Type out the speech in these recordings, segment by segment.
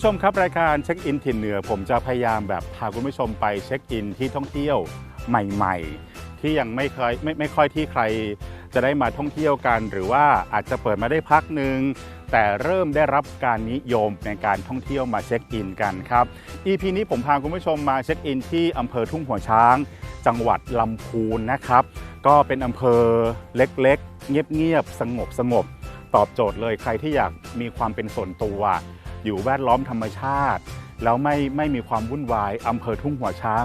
ผู้ชมครับรายการเช็คอินถิ่นเหนือ ผมจะพยายามแบบพาคุณผู้ชมไปเช็คอินที่ท่องเที่ยวใหม่ๆ ที่ยังไม่เคยไม่ไม่ค่อยที่ใครจะได้มาท่องเที่ยวกัน หรือว่าอาจจะเปิดมาได้พักหนึ่งแต่เริ่มได้รับการนิยมในการท่องเที่ยวมาเช็คอินกันครับ EP นี้ผมพาคุณผู้ชมมาเช็คอินที่อำเภอทุ่งหัวช้าง จังหวัดลำพูนนะครับ ก็เป็นอำเภอเล็กๆ เงียบๆสงบสงบๆตอบโจทย์เลยใครที่อยากมีความเป็นส่วนตัว อยู่แวดล้อมธรรมชาติ แล้วไม่ไม่มีความวุ่นวายอำเภอทุ่งหัวช้าง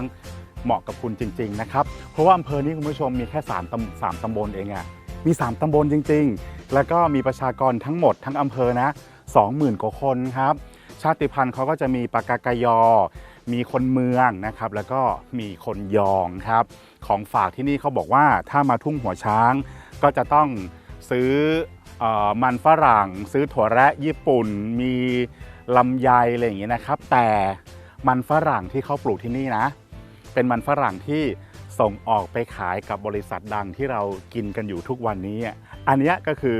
เหมาะกับคุณจริง ๆ นะครับ เพราะว่าอำเภอนี้คุณผู้ชมมีแค่3ตำสามตำบลเองอะมี 3ตำบลจริง ๆ แล้วก็มีประชากรทั้งหมดทั้งอำเภอนะ20,000กว่าคนครับ ชาติพันธุ์เขาก็จะมีปากากายอ มีคนเมืองนะครับ แล้วก็มีคนยองครับ ของฝากที่นี่เขาบอกว่าถ้ามาทุ่งหัวช้าง ก็จะต้องซื้อ มันฝรั่งซื้อถั่วแระญี่ปุ่น มีลำไยอะไรอย่างเงี้ยนะครับ แต่มันฝรั่งที่เขาปลูกที่นี่นะ เป็นมันฝรั่งที่ส่งออกไปขายกับบริษัทดังที่เรากินกันอยู่ทุกวันนี้ อันนี้ก็คือ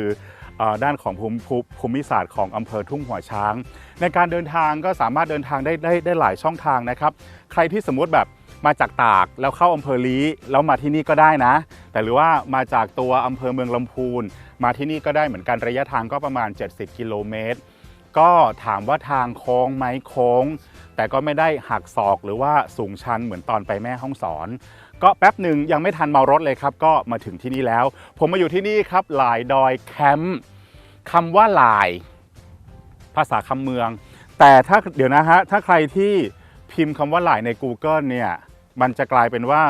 อด้านของภูมิภูมิศาสตร์ของอำเภอทุ่งหัวช้าง ในการเดินทางก็สามารถเดินทางได้ได้ได้หลายช่องทางนะครับ ใครที่สมมติแบบ มาจากตากแล้วเข้าอำเภอลีแล้วมาที่นี่ก็ได้นะ แต่หรือว่ามาจากตัวอำเภอเมืองลำพูน มาที่นี่ก็ได้เหมือนกันระยะทางก็ประมาณ 70 กิโลเมตร ก็ถามว่าทางโค้งไหมโค้ง แต่ก็ไม่ได้หักศอกหรือว่าสูงชันเหมือนตอนไปแม่ห้องสอน ก็แป๊บหนึ่งยังไม่ทันเมารถเลยครับ ก็มาถึงที่นี่แล้ว ผมมาอยู่ที่นี่ครับหลายดอยแคมป์คำว่าหลาย ภาษาคำเมือง แต่ถ้าเดี๋ยวนะฮะถ้าใครที่พิมพ์คำว่าหลายใน Google เนี่ย มันจะกลายเป็นว่า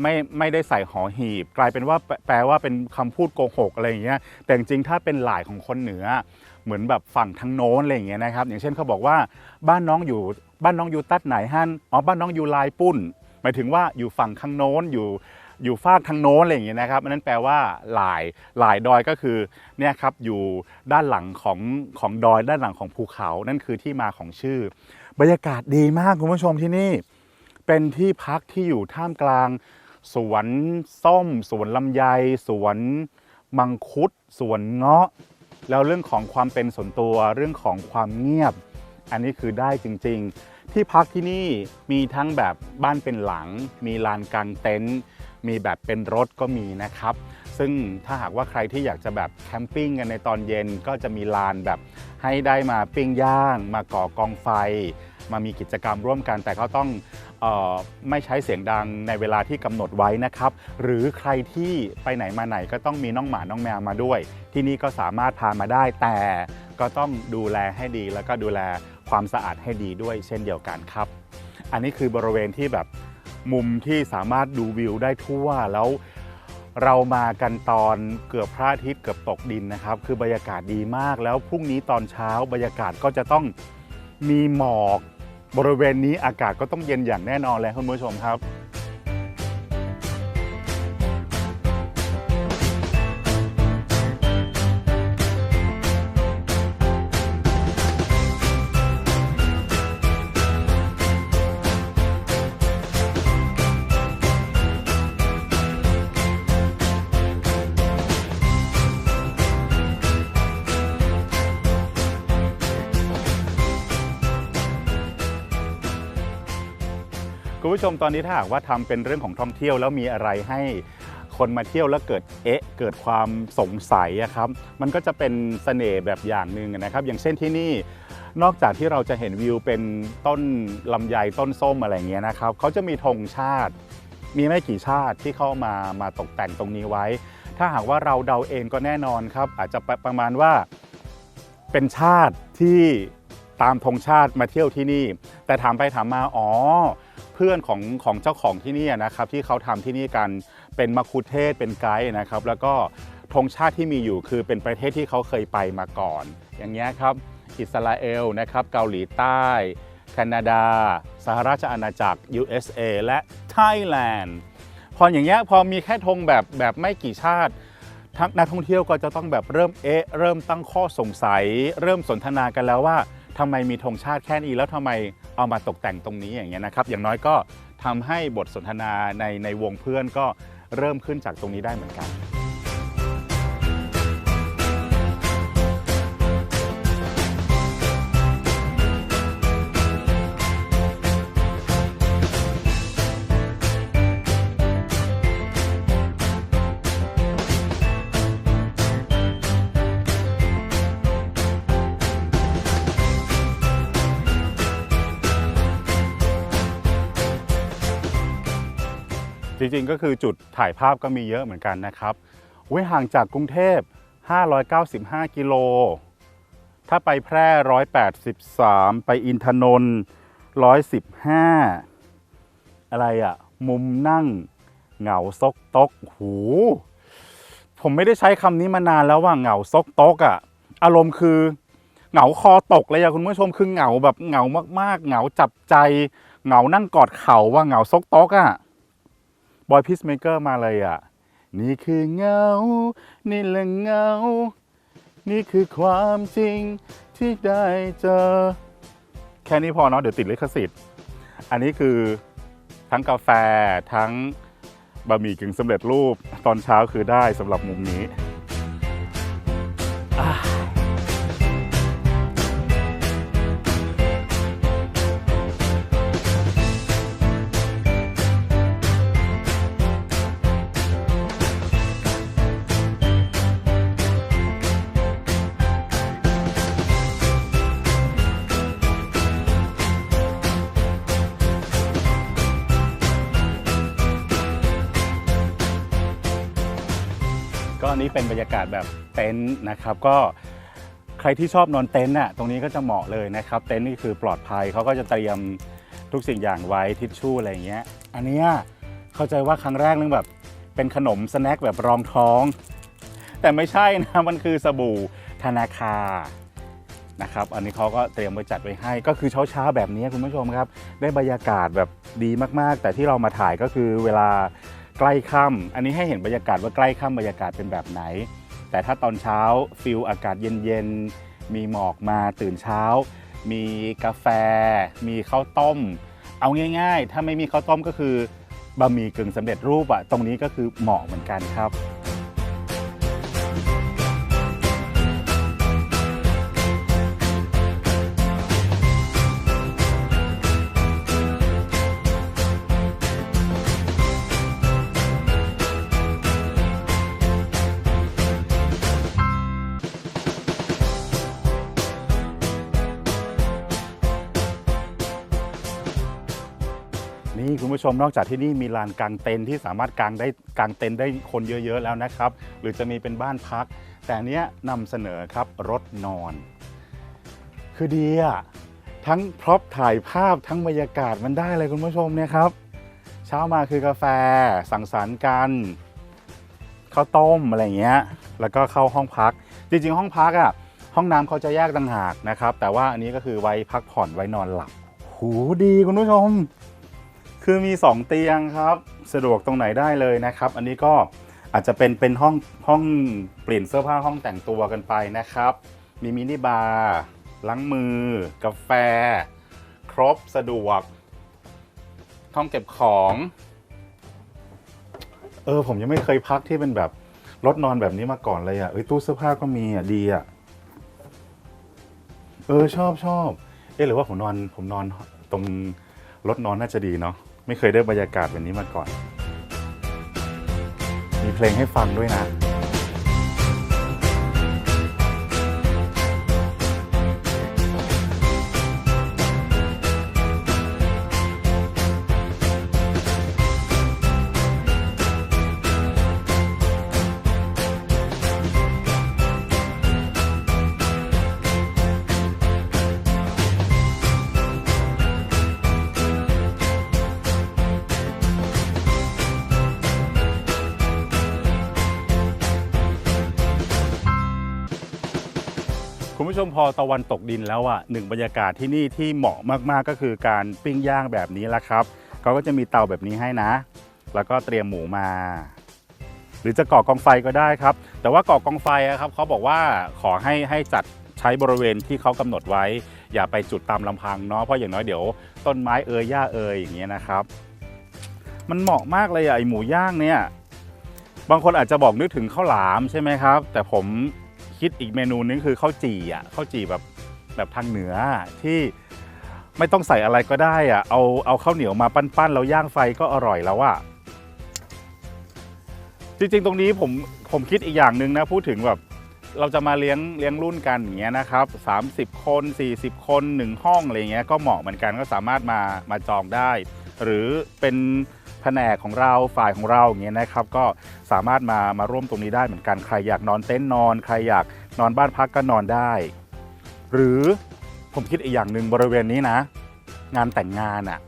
ไม่ไม่ได้ใส่หอหีบ กลายเป็นว่าแปลว่าเป็นคำพูดโกหกอะไรอย่างเงี้ยแต่จริงถ้าเป็นหลายของคนเหนือ เหมือนแบบฝั่งทางโน้นอะไรอย่างเงี้ยนะครับ อย่างเช่นเขาบอกว่าบ้านน้องอยู่บ้านน้องอยู่ตัดไหนฮั่นอ๋อบ้านน้องอยู่ลายปุ้น หมายถึงว่าอยู่ฝั่งข้างโน้นอยู่อยู่ฟากทางโน้นอะไรอย่างเงี้ยนะครับนนั้นแปลว่าหลายหลายดอยก็คือเนี่ยครับอยู่ด้านหลังของของดอยด้านหลังของภูเขา นั่นคือที่มาของชื่อ บรรยากาศดีมากคุณผู้ชมที่นี่ เป็นที่พักที่อยู่ท่ามกลาง สวนส้ม สวนลำไย สวนมังคุด สวนเงาะ แล้วเรื่องของความเป็นส่วนตัวเรื่องของความเงียบ อันนี้คือได้จริง ๆ ที่พักที่นี่มีทั้งแบบบ้านเป็นหลัง มีลานกางเต็นท์มีแบบเป็นรถก็มีนะครับ ซึ่งถ้าหากว่าใครที่อยากจะแบบแคมปิ้งกันในตอนเย็นก็จะมีลานแบบให้ได้มาปิ้งย่าง มาก่อกองไฟ มามีกิจกรรมร่วมกัน แต่ก็ต้อง ไม่ใช้เสียงดังในเวลาที่กำหนดไว้นะครับ หรือใครที่ไปไหนมาไหนก็ต้องมีน้องหมาน้องแมวมาด้วย ที่นี่ก็สามารถพามาได้ แต่ก็ต้องดูแลให้ดี แล้วก็ดูแลความสะอาดให้ดีด้วยเช่นเดียวกันครับ อันนี้คือบริเวณที่แบบมุมที่สามารถดูวิวได้ทั่วแล้วเรามากันตอนเกือบพระอาทิตย์เกือบตกดินนะครับ คือบรรยากาศดีมากแล้วพรุ่งนี้ตอนเช้าบรรยากาศก็จะต้องมีหมอก บริเวณนี้อากาศก็ต้องเย็นอย่างแน่นอนเลยคุณผู้ชมครับ คุณผู้ชมตอนนี้ถ้าหากว่าทำเป็นเรื่องของท่องเที่ยวแล้วมีอะไรให้คนมาเที่ยวแล้วเกิดเอ๊ะเกิดความสงสัยอะครับ มันก็จะเป็นเสน่ห์แบบอย่างหนึ่งนะครับ อย่างเช่นที่นี่นอกจากที่เราจะเห็นวิวเป็นต้นลำไยต้นส้มอะไรเงี้ยนะครับเขาจะมีธงชาติ มีไม่กี่ชาติที่เข้ามามาตกแต่งตรงนี้ไว้ ถ้าหากว่าเราเดาเองก็แน่นอนครับ อาจจะประมาณว่าเป็นชาติที่ตามธงชาติมาเที่ยวที่นี่ แต่ถามไปถามมาอ๋อ พื่อนของของเจ้าของที่นี่นะครับที่เขาทำที่นี่กันเป็นมัคคุเทศเป็นไกด์นะครับ แล้วก็ธงชาติที่มีอยู่คือเป็นประเทศที่เขาเคยไปมาก่อน อย่างเงี้ยครับอิสราเอลนะครับเกาหลีใต้แคนาดา สหราชอาณาจักร USA และไทยแลนด์พออย่างเงี้ยพอมีแค่ธงแบบแบบไม่กี่ชาติทั้งนักท่องเที่ยวก็จะต้องแบบเริ่มเอ๊ะเริ่มตั้งข้อสงสัย เริ่มสนทนากันแล้วว่า ทำไมมีธงชาติแค่นี้แล้วทำไมเอามาตกแต่งตรงนี้อย่างเงี้ยนะครับ อย่างน้อยก็ทำให้บทสนทนาในในวงเพื่อนก็เริ่มขึ้นจากตรงนี้ได้เหมือนกัน ริงๆ ก็คือจุดถ่ายภาพก็มีเยอะเหมือนกันนะครับเว้ยห่างจากกรุงเทพ 595 กิโล ถ้าไปแพร่ 183 ไปอินทนนท์115 อะไรอะมุมนั่งเหงาซกตกหู ผมไม่ได้ใช้คำนี้มานานแล้วว่าเหงาซกตกอะอารมณ์คือเหงาคอตกเลยอะคุณผู้ชมคือเหงาแบบเหงามากๆ เหงาจับใจ เหงานั่งกอดเข่าว่าเหงาซกตกอะ บอยพีซเมเกอร์มาเลยอะ นี่คือเงา นี่แหละเงา นี่คือความจริงที่ได้เจอ แค่นี้พอเนาะเดี๋ยวติดลิขสิทธิ์ อันนี้คือทั้งกาแฟทั้งบะหมี่กึ่งสำเร็จรูปตอนเช้าคือได้สำหรับมุมนี้ ก็อันนี้เป็นบรรยากาศแบบเต็นท์นะครับ ก็ใครที่ชอบนอนเต็นท์น่ะตรงนี้ก็จะเหมาะเลยนะครับเต็นท์นี่คือปลอดภัยเขาก็จะเตรียมทุกสิ่งอย่างไว้ทิชชู่อะไรอย่างเงี้ย อันนี้เข้าใจว่าครั้งแรกนึงแบบเป็นขนมสแน็คแบบรองท้อง แต่ไม่ใช่นะมันคือสบู่ธนาคานะครับอันนี้เขาก็เตรียมไว้จัดไว้ให้ก็คือเช้าๆแบบนี้คุณผู้ชมครับ ได้บรรยากาศแบบดีมากๆ แต่ที่เรามาถ่ายก็คือเวลา ใกล้ค่ำอันนี้ให้เห็นบรรยากาศว่าใกล้ค่ำบรรยากาศเป็นแบบไหน แต่ถ้าตอนเช้าฟิลอากาศเย็นๆ มีหมอกมาตื่นเช้า มีกาแฟ มีข้าวต้ม เอาง่ายๆ ถ้าไม่มีข้าวต้มก็คือบะหมี่กึ่งสำเร็จรูปอะตรงนี้ก็คือเหมาะเหมือนกันครับ ผู้ชมนอกจากที่นี่มีลานกางเต็นท์ที่สามารถกางได้กางเต็นท์ได้คนเยอะๆแล้วนะครับ หรือจะมีเป็นบ้านพัก แต่เนี้ยนำเสนอครับรถนอน คือดีอะทั้งพร็อพถ่ายภาพทั้งบรรยากาศมันได้เลยคุณผู้ชมเนี่ยครับ เช้ามาคือกาแฟสังสรรค์กันข้าวต้มอะไรเงี้ย แล้วก็เข้าห้องพัก จริงๆ ห้องพักอะห้องน้ำเขาจะแยกต่างหากนะครับ แต่ว่าอันนี้ก็คือไว้พักผ่อนไว้นอนหลับ หูดีคุณผู้ชม คือมี 2 เตียงครับ สะดวกตรงไหนได้เลยนะครับ อันนี้ก็อาจจะเป็นเป็นห้องห้องเปลี่ยนเสื้อผ้าห้องแต่งตัวกันไปนะครับ มีมินิบาร์ล้างมือ กาแฟ ครบสะดวกห้องเก็บของเออผมยังไม่เคยพักที่เป็นแบบรถนอนแบบนี้มาก่อนเลยอะ่ะเอ้ยตู้เสื้อผ้าก็มีอะดีอะเออชอบชอบเอ๊ะหรือว่าผมนอนผมนอนตรงรถนอนน่าจะดีเนาะ ไม่เคยได้บรรยากาศแบบนี้มาก่อน มีเพลงให้ฟังด้วยนะ ผู้ชมพอตะวันตกดินแล้วอะหนึ่งบรรยากาศที่นี่ที่เหมาะมากๆก็คือการปิ้งย่างแบบนี้แหละครับเขาก็จะมีเตาแบบนี้ให้นะ แล้วก็เตรียมหมูมา หรือจะก่อกองไฟก็ได้ครับ แต่ว่าก่อกองไฟอะครับเขาบอกว่าขอให้ให้จัดใช้บริเวณที่เขากำหนดไว้ อย่าไปจุดตามลำพังเนาะเพราะอย่างน้อยเดี๋ยว ต้นไม้เอ่ยหญ้าเอ่ยอย่างเงี้ยนะครับ มันเหมาะมากเลยอะไอหมูย่างเนี่ยบางคนอาจจะบอกนึกถึงข้าวหลามใช่ไหมครับ แต่ผม คิดอีกเมนูนึงคือข้าวจี่อะข้าวจี่แบบแบบทางเหนือที่ไม่ต้องใส่อะไรก็ได้อะเอาเอาข้าวเหนียวมาปั้นๆแล้วย่างไฟก็อร่อยแล้วอะจริงๆตรงนี้ผมผมคิดอีกอย่างหนึ่งนะพูดถึงแบบเราจะมาเลี้ยงเลี้ยงรุ่นกันอย่างเงี้ยนะครับ 30 คน 40 คน 1 ห้องอะไรเงี้ยก็เหมาะเหมือนกันก็สามารถมามาจองได้ หรือเป็น แผนกของเราฝ่ายของเราอย่างเงี้ยนะครับก็สามารถมามาร่วมตรงนี้ได้เหมือนกันใครอยากนอนเต็นท์นอน ใครอยากนอนบ้านพักก็นอนได้ หรือผมคิดอีกอย่างหนึ่งบริเวณนี้นะ งานแต่งงานอะ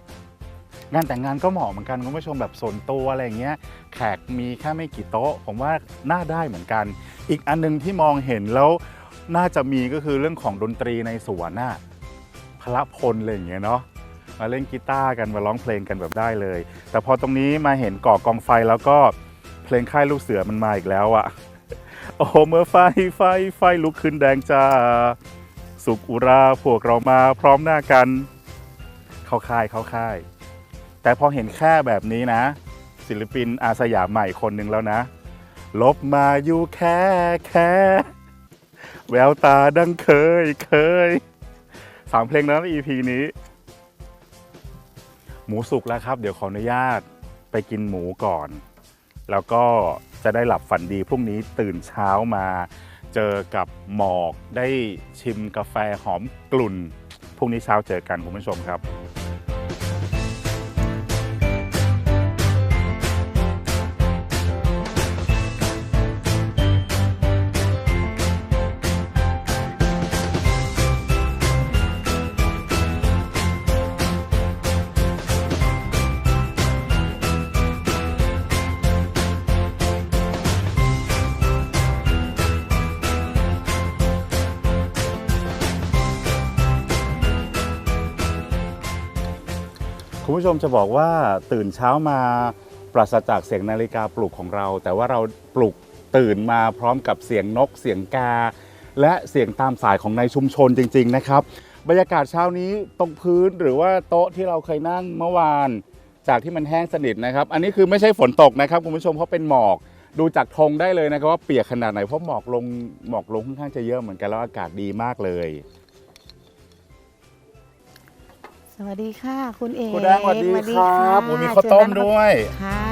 งานแต่งงานก็เหมาะเหมือนกันคุณผู้ชมแบบส่วนตัวอะไรอย่างเงี้ยแขกมีแค่ไม่กี่โต๊ะ ผมว่าน่าได้เหมือนกัน อีกอันหนึงที่มองเห็นแล้วน่าจะมีก็คือเรื่องของดนตรีในสวนน่ะพระพลอะไรอย่างเงี้ยเนาะ มาเล่นกีตาร์กันมาร้องเพลงกันแบบได้เลย แต่พอตรงนี้มาเห็นก่อกองไฟแล้วก็เพลงค่ายลูกเสือมันมาอีกแล้วอะโอ้เมื่อไฟไฟไฟลุกขึ้นแดงจ้า สุขอุราพวกเรามาพร้อมหน้ากัน เข้าค่ายเข้าค่าย แต่พอเห็นแค่แบบนี้นะ ศิลปินอาสยามใหม่คนหนึ่งแล้วนะ ลบมาอยู่แค่แค่แววตาดังเคยเคยสามเพลงแล้นะ EP นี้ หมูสุกแล้วครับ เดี๋ยวขออนุญาตไปกินหมูก่อน แล้วก็จะได้หลับฝันดีพรุ่งนี้ตื่นเช้ามาเจอกับหมอกได้ชิมกาแฟหอมกลุ่นพรุ่งนี้เช้าเจอกันคุณผู้ชมครับ คุณผู้ชมจะบอกว่าตื่นเช้ามาปราศจากเสียงนาฬิกาปลุกของเรา แต่ว่าเราปลุกตื่นมาพร้อมกับเสียงนก เสียงกา และเสียงตามสายของในชุมชนจริง ๆ นะครับ บรรยากาศเช้านี้ตรงพื้นหรือว่าโต๊ะที่เราเคยนั่งเมื่อวาน จากที่มันแห้งสนิทนะครับ อันนี้คือไม่ใช่ฝนตกนะครับคุณผู้ชมเพราะเป็นหมอกดูจากธงได้เลยนะครับว่าเปียกขนาดไหนเพราะหมอกลงหมอกลงค่อนข้างจะเยอะเหมือนกันแล้วอากาศดีมากเลย วัสดีค่ะ คุณเอกคุณแดงสวัสดีครับะโอ้มีข้าวต้มด้วยค่ะ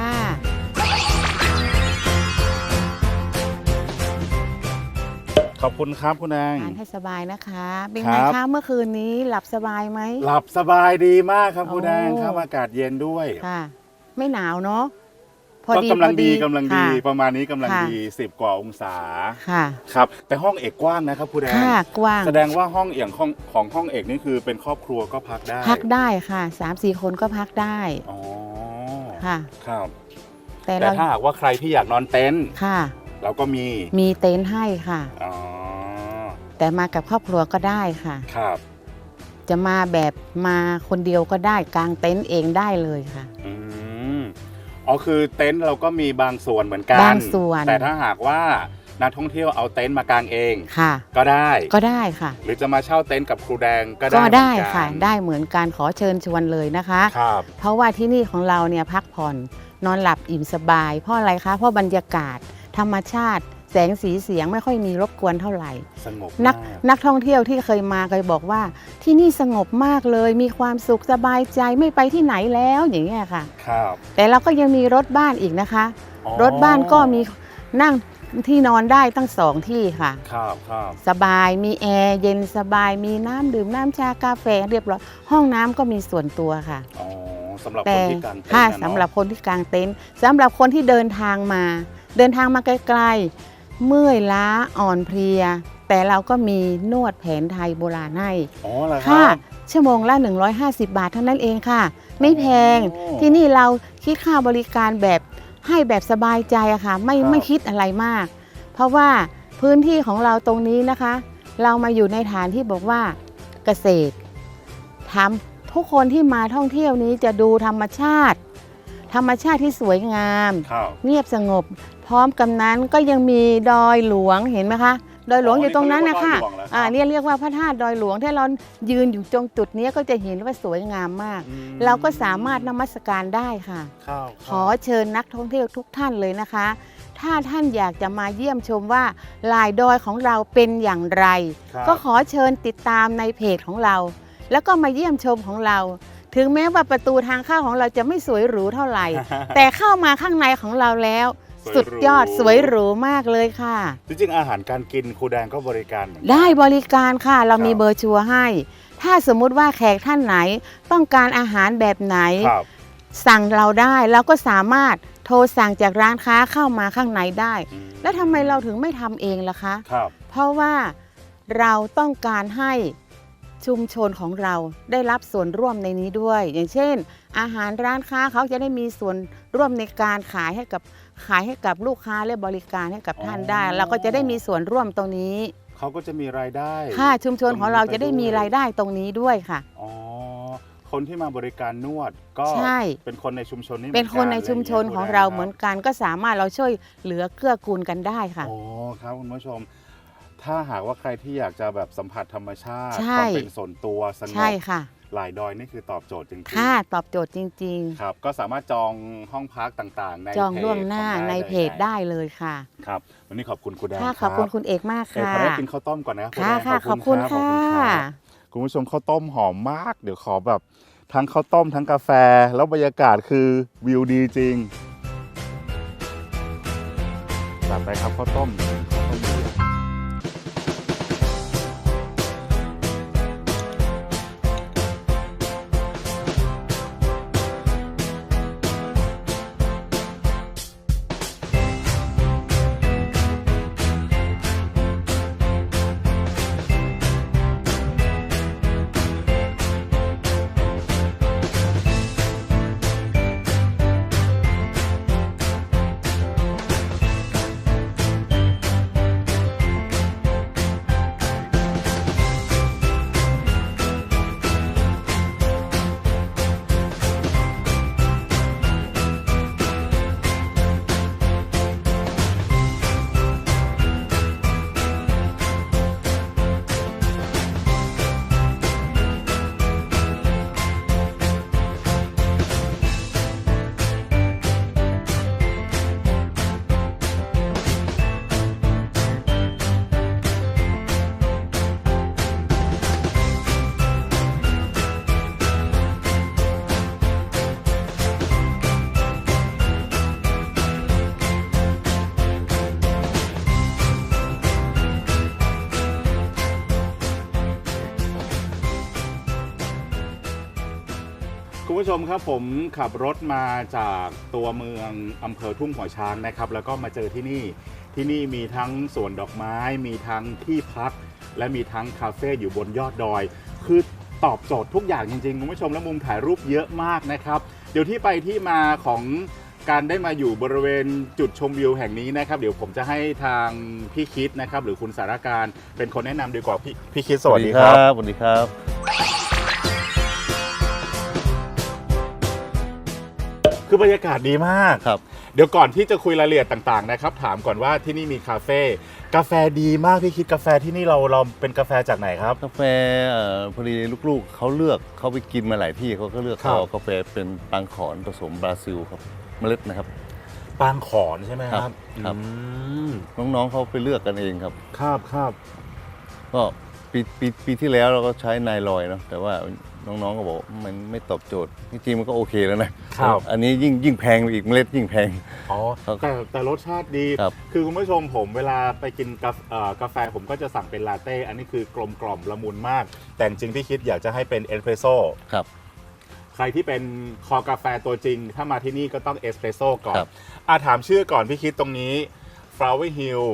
ขอบคุณครับคุณแดงทานให้สบายนะคะ เป็นครัไงบคะเมื่อคืนนี้หลับสบายไหมหลับสบายดีมากครับโอ้คุณแดงครับอากาศเย็นด้วยค่ะ ไม่หนาวเนาะ พอก็ดีกำลังพอดีกำลังดีค่ะประมาณนี้กำลังค่ะดีสิบกว่าองศาค่ะ ครับ แต่ห้องเอกกว้างนะครับคุณแดงค่ะกว้าง แสดงว่าห้องอย่างของของห้องเอกนี่คือเป็นครอบครัวก็พักได้พักได้ค่ะสามสี่คนก็พักได้อ๋อค่ะ ครับ แต่แต่เราถ้าหากว่าใครที่อยากนอนเต็นท์ค่ะ เราก็มีมีเต็นท์ให้ค่ะ อ๋อแต่มากับครอบครัวก็ได้ค่ะ ครับจะมาแบบมาคนเดียวก็ได้กางเต็นท์เองได้เลยค่ะ อืม อ๋อคือเต็นท์เราก็มีบางส่วนเหมือนกัน บางส่วน แต่ถ้าหากว่านักท่องเที่ยวเอาเต็นท์มากางเองค่ะ ก็ได้ก็ได้ค่ะ หรือจะมาเช่าเต็นท์กับครูแดงก็ได้ก็ได้เหมือนกันค่ะ ได้เหมือนกันขอเชิญชวนเลยนะคะ ครับ เพราะว่าที่นี่ของเราเนี่ยพักผ่อนนอนหลับอิ่มสบาย เพราะอะไรคะ เพราะบรรยากาศ ธรรมชาติ แสงสีเสียงไม่ค่อยมีรบกวนเท่าไหร่ สงบนักมากนักท่องเที่ยวที่เคยมาเคยบอกว่า ที่นี่สงบมากเลยมีความสุขสบายใจไม่ไปที่ไหนแล้วอย่างเงี้ยค่ะ ครับแต่เราก็ยังมีรถบ้านอีกนะคะ อ๋อรถบ้านก็มีนั่งที่นอนได้ตั้งสองที่ค่ะ ครับครับสบายมีแอร์เย็นสบายมีน้ำดื่มน้ำชากาแฟเรียบร้อยห้องน้ำก็มีส่วนตัวค่ะ อ๋อสำหรับคแต่นที่กางเต็นท์ค่ะนะเนอะสำหรับคนที่กางเต็นท์สำหรับคนที่เดินทางมา เดินทางมาไกลๆ เมื่อยล้าอ่อนเพลีย แต่เราก็มีนวดแผนไทยโบราณให้อ๋อเหรอคค่ะ รับ ชั่วโมงละ 150 บาทเท่านั้นเองค่ะ ไม่แพงโอ้ที่นี่เราคิดค่าบริการแบบให้แบบสบายใจอะค่ะ ไม่ครับ ไม่คิดอะไรมาก เพราะว่าพื้นที่ของเราตรงนี้นะคะ เรามาอยู่ในฐานที่บอกว่าเกษตรทำทุกคนที่มาท่องเที่ยวนี้จะดูธรรมชาติ ธรรมชาติที่สวยงาม ครับเงียบสงบ พร้อมกันนั้นก็ยังมีดอยหลวงเห็นไหมคะ ดอยหลวงอ๋ออยู่ตรงนั้นนะคะนี่เขาเรียกว่าดอยหลวงเหรอครับอ่าเนี่ยเรียกว่าพระธาตุดอยหลวงถ้าเรายืนอยู่ตรงจุดเนี้ยก็จะเห็นว่าสวยงามมาก อืมเราก็สามารถนมัสการได้ค่ะ ครับขอเชิญนักท่องเที่ยวทุกท่านเลยนะคะ ถ้าท่านอยากจะมาเยี่ยมชมว่าลายดอยของเราเป็นอย่างไร ครับ ก็ขอเชิญติดตามในเพจของเรา แล้วก็มาเยี่ยมชมของเรา ถึงแม้ว่าประตูทางเข้าของเราจะไม่สวยหรูเท่าไหร่ แต่เข้ามาข้างในของเราแล้ว สวยหรู สุดยอดสวยหรูมากเลยค่ะ จริงๆอาหารการกินครูแดงก็บริการเหมือนกัน ได้บริการค่ะเรามีครับ เบอร์ชัวร์ให้ ถ้าสมมุติว่าแขกท่านไหน ต้องการอาหารแบบไหน ครับ สั่งเราได้เราก็สามารถโทรสั่งจากร้านค้าเข้ามาข้างในได้อืมแล้วทำไมเราถึงไม่ทำเองล่ะคะ ครับ เพราะว่าเราต้องการให้ ชุมชนของเราได้รับส่วนร่วมในนี้ด้วย อย่างเช่น อาหารร้านค้าเขาจะได้มีส่วนร่วมในการขายให้กับขายให้กับลูกค้าและบริการให้กับท่านได้ เราก็จะได้มีส่วนร่วมตรงนี้ เขาก็จะมีรายได้ค่ะชุมชนของเราจะได้มีตงนี้ปรายได้ตรงนี้ด้วยค่ะอ๋อคนที่มาบริการนวดก็ใช่เป็นคนในชุมชนนี้หมืเป็นอกัคนในชุมชนของเราะไย่เหมือนคบกันก็สามารถเราช่วยเหลือเกื้อกูลกันได้ค่ะโอ้ครับคุณผู้ชม ถ้าหากว่าใครที่อยากจะแบบสัมผัสธรรมชาติใช่ ความเป็นส่วนตัวสงบใช่ค่ะ หลายดอยนี่คือตอบโจทย์จริงๆค่าตอบโจทย์จริงครับก็สามารถจองห้องพักต่างๆ ในๆ จองล่วงหน้าพจของในลยเพจได้เลยค่ะ ครับวันนี้ขอบคุณคุณแดงค่ะรัขอบคุณคุณเอกมากเดี๋ยวค่ะ ขอได้กินข้าวต้มก่อนนะค่ะณแดงค่ะ ขอบคุณรับค่ะขอบณรับ คุณผู้ชมข้าวต้มหอมมาก เดี๋ยวขอแบบทั้งข้าวต้มทั้งกาแฟ แล้วบรรยากาศคือวิวดีจริงจัดไปครับข้าวต้มข้าวต้ม ผู้ชมครับผมขับรถมาจากตัวเมืองอำเภอทุ่งหัวช้างนะครับ แล้วก็มาเจอที่นี่ที่นี่มีทั้งสวนดอกไม้ มีทั้งที่พัก และมีทั้งคาเฟ่อยู่บนยอดดอย คือตอบโจทย์ทุกอย่างจริงๆคุณผู้ชมและมุมถ่ายรูปเยอะมากนะครับ เดี๋ยวที่ไปที่มาของการได้มาอยู่บริเวณจุดชมวิวแห่งนี้นะครับ เดี๋ยวผมจะให้ทางพี่คิดนะครับ หรือคุณสารการเป็นคนแนะนำดีกว่าพี่พี่คิดสวัสดีครับ สวัสดีครับ อบรรยากาศดีมากครับ เดี๋ยวก่อนที่จะคุยรายละเอียดต่างๆนะครับ ถามก่อนว่าที่นี่มีคาเฟ่กาแฟดีมากพี่คิดกาแฟที่นี่เราเราเป็นกาแฟจากไหนครับ กาแฟเอ่อพอดีลูกๆเขาเลือกเขาไปกินมาหลายที่เขาก็เลือกครับเขาเอากาแฟเป็นปางขอนผสมบราซิลครับเมล็ดนะครับ ปางขอนใช่ไหมครับครับครับ อืมน้องๆเขาไปเลือกกันเองครับ ครับครับก็ปีปีปีที่แล้วเราก็ใช้ไนลอยเนาะแต่ว่า น้องๆก็บอกมันไม่ตอบโจทย์จริงๆมันก็โอเคแล้วนะครับ อันนี้ยิ่งยิ่งแพงไปอีกเมล็ดยิ่งแพง อ๋อครับแต่แต่รสชาติดีครับคือคุณผู้ชมผมเวลาไปกินกาแฟเอ่อกาแฟผมก็จะสั่งเป็นลาเต้อันนี้คือกลมกล่อมละมุนมาก แต่จริงๆพี่คิดอยากจะให้เป็นเอสเปรสโซ่ครับ ใครที่เป็นคอกาแฟตัวจริง ถ้ามาที่นี่ก็ต้องเอสเปรสโซ่ก่อนครับ อาถามชื่อก่อนพี่คิดตรงนี้ Flower Hill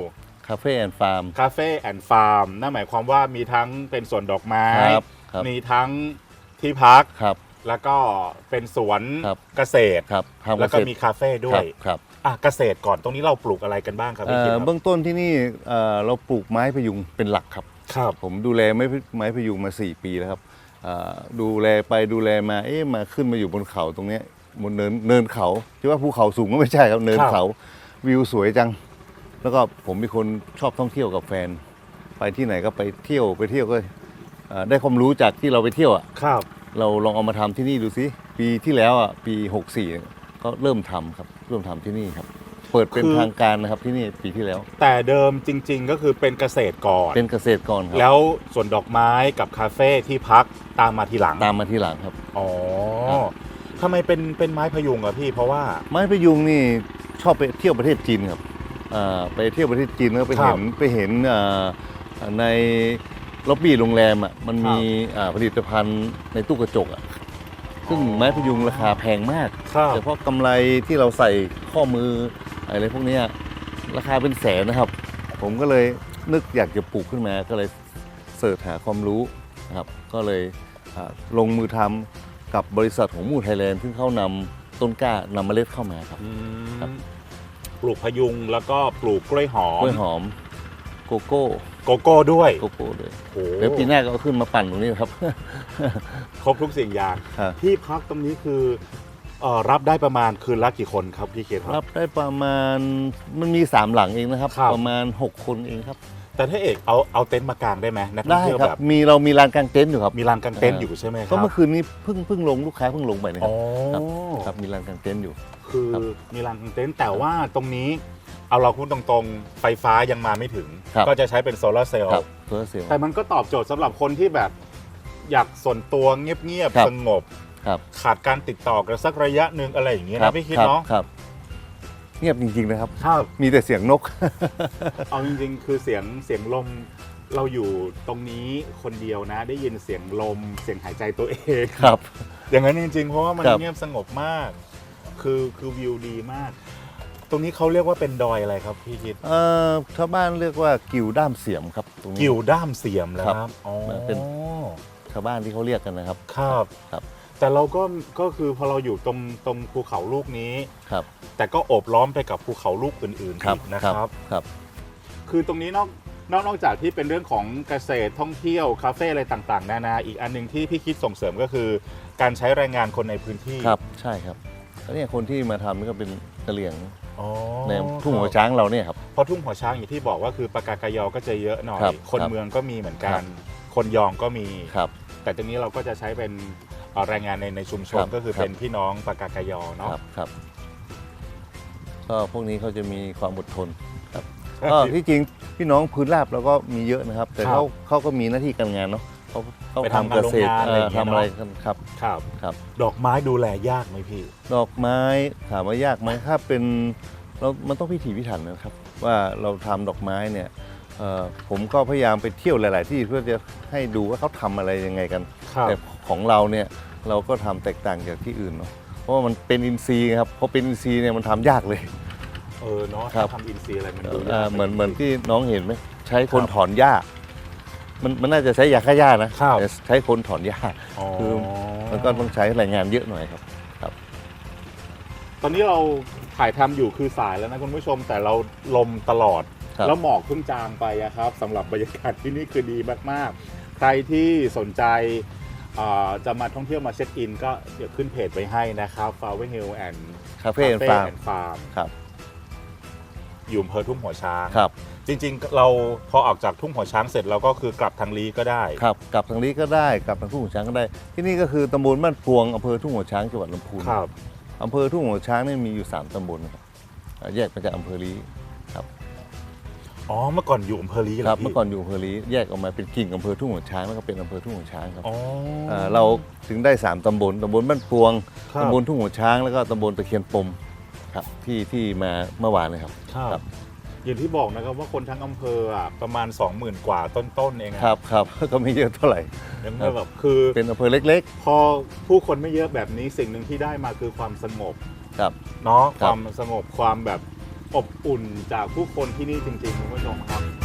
คาเฟ่แอนด์ฟาร์มคาเฟ่แอนด์ฟาร์มนั่นหมายความว่ามีทั้งเป็นสวนดอกไม้ ครับครับ มีทั้ง ที่พัก ครับแล้วก็เป็นสวนครับเกษตร ครับทำแล้วก็เษตรมีคาเฟ่ด้วยครับครับอะเกษตรก่อนตรงนี้เราปลูกอะไรกันบ้างครับพี่เอ่คิดอครับเบื้องต้นที่นี่เอ่อเราปลูกไม้พยุงเป็นหลักครับ ครับ ผมดูแลไม้ไม้พยุงมา 4 ปีแล้วครับเอ่อดูแลไปดูแลมาเอ๊ะมาขึ้นมาอยู่บนเขาตรงเนี้ยบนเนินเนินเขาที่ว่าภูเขาสูงก็ไม่ใช่ครับเนินครับเขาวิวสวยจัง แล้วก็ผมเป็นคนชอบท่องเที่ยวกับแฟน ไปที่ไหนก็ไปเที่ยวไปเที่ยวก็เอ่อได้ความรู้จากที่เราไปเที่ยวอะครับ เราลองเอามาทำที่นี่ดูสิปีที่แล้วอะปี64เนี่ยก็เริ่มทำครับเริ่มทำที่นี่ครับ เปิดเป็นคือ ทางการนะครับที่นี่ปีที่แล้ว แต่เดิมจริง ๆ ก็คือเป็นเกษตรก่อน เป็นเกษตรกรครับแล้วส่วนดอกไม้กับคาเฟ่ที่พักตามมาทีหลัง ตามมาที่หลังครับ อ๋อครับ ทำไมเป็นเป็นไม้พยุงอะพี่เพราะว่า ไม้พยุงนี่ชอบไปเที่ยวประเทศจีนครับอ่าไปเที่ยวประเทศจีนแล้วไปครัเห็บนไปเห็นอ่าใน ล็อบบี้โรงแรมอะมันมีครับอ่าผลิตภัณฑ์ในตู้กระจกอะซึ่งอ๋อไม้พยุงราคาแพงมากครับแต่เพราะกำไรที่เราใส่ข้อมืออะไรพวกเนี้ยราคาเป็นแสนนะครับ ผมก็เลยนึกอยากจะปลูกขึ้นมาก็เลยเสิร์ชหาความรู้นะครับก็เลยอ่าลงมือทำกับบริษัทของมูไทยแลนด์ซึ่งเขานำต้นกล้านำเมล็ดเข้ามาครับอืมครับปลูกพยุงแล้วก็ปลูกกล้วยหอกมล้วยหอม โกโก้โกโก้ด้วยโกโก้เลยโอ้เดี๋ยวปีหน้าก็เอาขึ้นมาปั่นตรงนี้ครับ ครบทุกสิ่งอย่างครับ ที่พักตรงนี้คือเอ่อรับได้ประมาณคืนละกี่คนครับพี่เคครัรับ บได้ประมาณมันมีสามหลังเองนะครับ ครับ ประมาณ6คนเองครับ แต่ถ้าเอกเอาเอาเต็นท์มากางได้ไหมนักท่อได้งเที่ยวครับแบบมีเรามีลานกางเต็นท์อยู่ครับมีลานกางเต็นท์อยู่ใช่ไหมคก็รับเมื่อคืนนี้เพิ่งเพิ่งลงลูกค้าเพิ่งลงไปนะคอ๋รัอบครับมีลานกางเต็นท์อยู่ คือครับ มีลานกางเต็นท์แต่ว่าตรงนี้ เอาเราพูดตรงๆ ไฟฟ้ายังมาไม่ถึง ครับ ก็จะใช้เป็นโซลาร์เซลล์ครับโซลาร์เซลล์ แต่มันก็ตอบโจทย์สำหรับคนที่แบบอยากส่วนตัวเงียบครับๆสงบ ครับขาดการติดต่อกันสักระยะหนึ่งอะไรอย่างเงี้ยครันะพี่คิดรับเนาะครับเงียบจริงๆนะครับ ครับ มีแต่เสียงนก เอาจริงๆ คือเสียงเสียงลมเราอยู่ตรงนี้คนเดียวนะ ได้ยินเสียงลม เสียงหายใจตัวเอง ครับ อย่างนั้นจริงๆ เพราะว่ามันครับเงียบสงบมาก คือคือวิวดีมาก ตรงนี้เขาเรียกว่าเป็นดอยอะไรครับพี่คิดเอ่อชาวบ้านเรียกว่ากิวด้ามเสียมครับตรงนี้ กิวด้ามเสียมแล้วครับครับอ๋อเป็น ชาวบ้านที่เขาเรียกกันนะครับ ครับ ครับ แต่เราก็ก็คือพอเราอยู่ตรงตรงภูเขาลูกนี้ ครับแต่ก็โอบล้อมไปกับภูเขาลูกอื่นๆครับอีกนะครับครับ คือตรงนี้นอกนอกนอกจากที่เป็นเรื่องของเกษตรท่องเที่ยวคาเฟ่อะไรต่างๆ นานาอีกอันหนึ่งที่พี่คิดส่งเสริมก็คือ การใช้แรงงานคนในพื้นที่ ครับใช่ครับแล้วเนี่ยคนที่มาทำนี่ก็เป็นกะเหรี่ยง อ๋อในทุ่งหัวช้างเราเนี่ยครับ เพราะทุ่งหัวช้างอย่างที่บอกว่าคือปากากายอก็จะเยอะหน่อย ครับคนครับเมืองก็มีเหมือนกัครันบคนยองก็มี ครับ แต่ตรงนี้เราก็จะใช้เป็นเอ่อแรงงานในในชุมชนครับก็คือครับ เป็นพี่น้องปากากายอคเนาะรับครับก็พวกนี้เขาจะมีความอดทนครับก็ที่จริงพี่น้องพื้นราบเราก็มีเยอะนะครับ แต่เขาเขาก็มีหน้าที่การงานเนาะ เขาเขาไปทำทำเกษตรงานโรงงานอะไรอย่างเงี้ยทำอะไรเนอะกันครับ ครับ ครับ ดอกไม้ดูแลยากไหมพี่ ดอกไม้ถามว่ายากไหมถ้าเป็นเรามันต้องพิถีพิถันนะครับ ว่าเราทำดอกไม้เนี่ยเอ่อผมก็พยายามไปเที่ยวหลาย ๆ ที่เพื่อจะให้ดูว่าเขาทำอะไรยังไงกัน ครับ แต่ของเราเนี่ยเราก็ทำแตกต่างจากที่อื่นเนาะเพราะว่ามันเป็นอินทรีย์ครับพอเป็นอินทรีย์เนี่ยมันทำยากเลย เออเนาะครัถ้าบทำอินซีย์อะไรมันดูอ่ายากเหมือนเหมือนที่น้องเห็นไหมใช้คนถอนหญ้า มันมันน่าจะใช้ยาฆ่าหญ้านะครับแต่ใช้คนถอนหญ้าอ๋อคือมันก็ต้องใช้แรงงานเยอะหน่อยครับ ตอนนี้เราถ่ายทำอยู่คือสายแล้วนะคุณผู้ชมแต่เราลมตลอด ครับ แล้วหมอกเพิ่งจางไปอะครับสำหรับบรรยากาศที่นี่คือดีมากๆ ใครที่สนใจอ่าจะมาท่องเที่ยวมาเช็คอิน ก็เดี๋ยวขึ้นเพจไว้ให้นะครับ Flower Hill and คาเฟ่ฟาร์ม and Farm ครับ อยู่อำเภอทุ่งหัวช้าง ครับ จริงๆ เราพอออกจากทุ่งหัวช้างเสร็จเราก็คือกลับทางลีก็ได้ ครับ กลับทางนี้ก็ได้กลับทางทุ่งหัวช้างก็ได้ ที่นี่ก็คือตำบลบ้านพวงอำเภอทุ่งหัวช้างจังหวัดลำพูนครับ อำเภอทุ่งหัวช้างนี่มีอยู่ 3ตำบลครับอ่าแยกมาจากอำเภอลีอ๋อเมื่อก่อนอยู่อำเภอลีเหรครับพี่เมื่อก่อนอยู่อำเภอลีแยกออกมาเป็นกิ่งอำเภอทุ่งหัวช้างแล้วก็เป็นอำเภอทุ่งหัวช้างครับอ๋อเอ่อเราถึงได้3ตำบลตำบลบ้านปวงครับตำบลทุ่งหัวช้างแล้วก็ตำบลตะเคียนปมครับที่ที่มาเมื่อวานเลยครับ ครับครับ อย่างที่บอกนะครับว่าคนทั้งอำเภออะประมาณ 20,000 กว่าต้นๆเองอะครับครับ ก็ไม่เยอะเท่าไหร่ ยังก็แบบคือ เป็นอำเภอเล็ก พอผู้คนไม่เยอะแบบนี้สิ่งหนึ่งที่ได้มาคือความสงบๆ ครับ เนาะคครับ วามสงบความแบบอบอุ่นจากผู้คนที่นี่จริงๆคุณผู้ชมครับ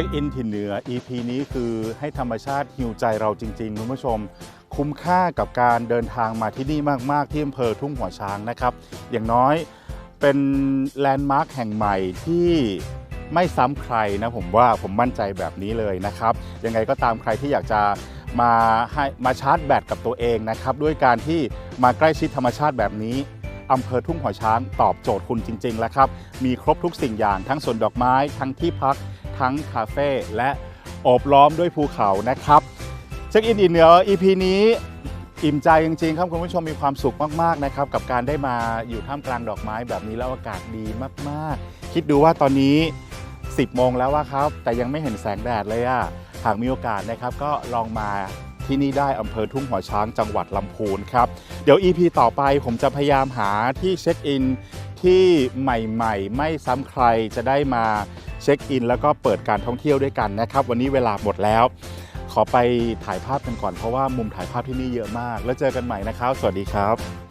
ช็คอินถิ่นเหนือ EP นี้คือให้ธรรมชาติฮิวใจเราจริงๆคุณผู้ชม คุ้มค่ากับการเดินทางมาที่นี่มาก ๆ ที่อำเภอทุ่งหัวช้างนะครับ อย่างน้อยเป็นแลนด์มาร์คแห่งใหม่ที่ไม่ซ้ำใครนะผมว่าผมมั่นใจแบบนี้เลยนะครับ ยังไงก็ตามใครที่อยากจะมาให้มาชาร์จแบตกับตัวเองนะครับ ด้วยการที่มาใกล้ชิดธรรมชาติแบบนี้อำเภอทุ่งหัวช้างตอบโจทย์คุณจริง ๆ แล้วครับ มีครบทุกสิ่งอย่างทั้งสวนดอกไม้ทั้งที่พัก ทั้งคาเฟ่และโอบล้อมด้วยภูเขานะครับ เช็คอินอินเหนือ EP นี้อิ่มใจจริงๆครับคุณผู้ชมมีความสุขมากๆนะครับกับการได้มาอยู่ท่ามกลางดอกไม้แบบนี้แล้วอากาศดีมากๆ คิดดูว่าตอนนี้ 10 โมงแล้วว่าครับ แต่ยังไม่เห็นแสงแดดเลยอะหากมีโอกาสนะครับก็ลองมาที่นี่ได้อำเภอทุ่งหัวช้างจังหวัดลำพูนครับ เดี๋ยว EP ต่อไปผมจะพยายามหาที่เช็คอินที่ใหม่ ๆ ไม่ซ้ำใครจะได้มา ช็คอิน แล้วก็เปิดการท่องเที่ยวด้วยกันนะครับ วันนี้เวลาหมดแล้ว ขอไปถ่ายภาพกันก่อนเพราะว่ามุมถ่ายภาพที่นี่เยอะมาก แล้วเจอกันใหม่นะครับ สวัสดีครับ